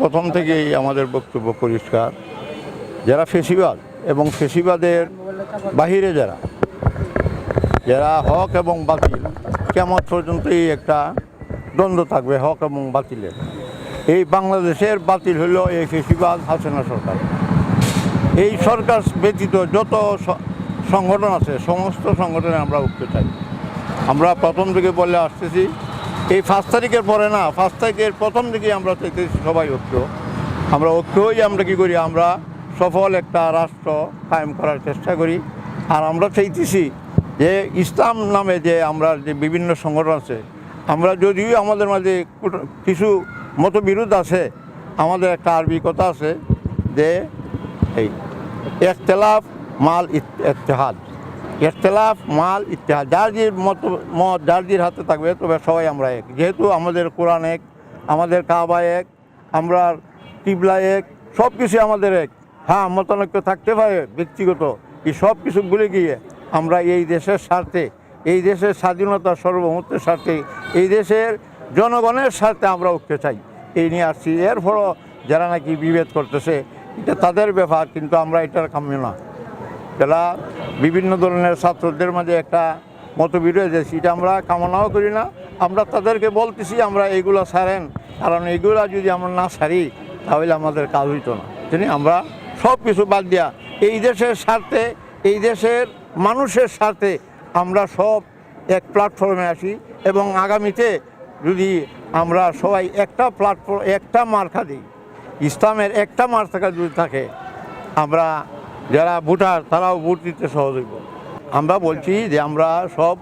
প্রথম থেকেই আমাদের বক্তব্য পরিষ্কার। যারা ফেসিবাদ এবং ফেসিবাদের বাহিরে যারা যারা হক এবং বাতিল কেমন পর্যন্তই একটা দ্বন্দ্ব থাকবে হক এবং বাতিলের। এই বাংলাদেশের বাতিল হলো এই ফেসিবাদ হাসিনা সরকার। এই সরকার ব্যতীত যত সংগঠন আছে, সমস্ত সংগঠনে আমরা উঠতে চাই। আমরা প্রথম থেকে বলে আসতেছি এই পাঁচ তারিখের পরে না পাঁচ তারিখের প্রথম থেকেই আমরা চাইতেছি সবাই ঐক্য। আমরা ঐক্য হয়ে আমরা কী করি? আমরা সফল একটা রাষ্ট্র কায়েম করার চেষ্টা করি। আর আমরা চাইতেছি যে ইসলাম নামে যে আমরা যে বিভিন্ন সংগঠন আছে, আমরা যদিও আমাদের মাঝে কিছু মতবিরোধ আছে, আমাদের একটা আরবি কথা আছে যে এই ইখতলাফ মাল ইত- ইত্তেহাদ। ইখতলাফ, মাল, ইত্তেহাদ, যার যে মত মত, যার যের হাতে থাকবে, তবে সবাই আমরা এক। যেহেতু আমাদের কোরআন এক, আমাদের কাবা এক, আমরা কিবলা এক সব কিছু আমাদের এক। হ্যাঁ মতানৈক্য থাকতে পারে, ব্যক্তিগত এই সব কিছু ভুলে গিয়ে আমরা এই দেশের স্বার্থে, এই দেশের স্বাধীনতা সার্বভৌমত্বের স্বার্থে, এই দেশের জনগণের স্বার্থে আমরা উঠতে চাই। এই নিয়ে আসছি। এর ফলে যারা নাকি বিভেদ করতেছে, এটা তাদের ব্যাপার, কিন্তু আমরা এটার কাম্য না। যারা বিভিন্ন ধরনের ছাত্রদের মাঝে একটা মতবিরোধ আছে এটা আমরা কামনাও করি না। আমরা তাদেরকে বলতেছি, আমরা এইগুলো সারেন কারণ এইগুলো যদি আমরা না সারি তাহলে আমাদের কাজ হইতো না। তিনি আমরা সব কিছু বাদ দিয়া, এই দেশের স্বার্থে, এই দেশের মানুষের স্বার্থে আমরা সব এক প্ল্যাটফর্মে আসি এবং আগামীতে যদি আমরা সবাই একটা প্ল্যাটফর্ম একটা মার্কা দিই, ইসলামের একটা মার্কা যদি থাকে, আমরা যারা ভোটার তারাও ভোট দিতে সহজ হইব। আমরা বলছি যে আমরা সব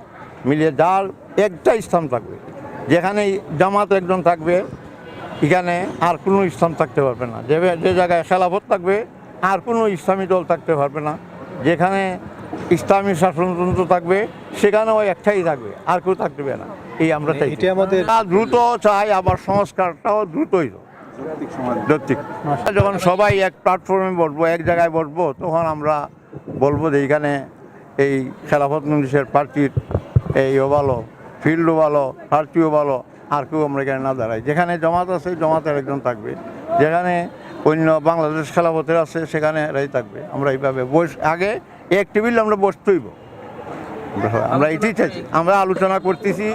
মিলিয়ে যার একটা ইসলাম থাকবে যেখানে জামাত একজন থাকবে এখানে আর কোনো ইসলাম থাকতে পারবে না। যে যে জায়গায় খেলাফত থাকবে আর কোনো ইসলামী দল থাকতে পারবে না। যেখানে ইসলামী শাসনতন্ত্র থাকবে সেখানেও একটাই থাকবে আর কেউ থাকবে না। এই আমরা চাই দ্রুত চাই আবার সংস্কারটাও দ্রুতই যৌক্তিক যখন সবাই এক প্ল্যাটফর্মে বসবো এক জায়গায় বসবো তখন আমরা বলব যে এইখানে এই খেলাফত মন্দিরের প্রার্থীর এইও ভালো ফিল্ডও ভালো প্রার্থীও ভালো আর কেউ আমরা এখানে না দাঁড়াই। যেখানে জমাত আছে জমাতের একজন থাকবে। যেখানে অন্য বাংলাদেশ খেলাফতের আছে সেখানে এরাই থাকবে। আমরা এইভাবে বস আগে এক টেবিল আমরা বসতেইব আমরা এটাই চাইছি। আমরা আলোচনা করতেছি।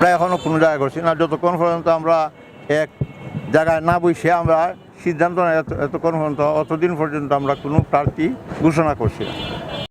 প্রায় এখনও কোনো জায়গায় করছি না। যতক্ষণ পর্যন্ত আমরা এক জায়গায় না বসে আমরা সিদ্ধান্ত এত- এতক্ষণ পর্যন্ত, অতদিন পর্যন্ত আমরা কোনো প্রার্থী ঘোষণা করছি না।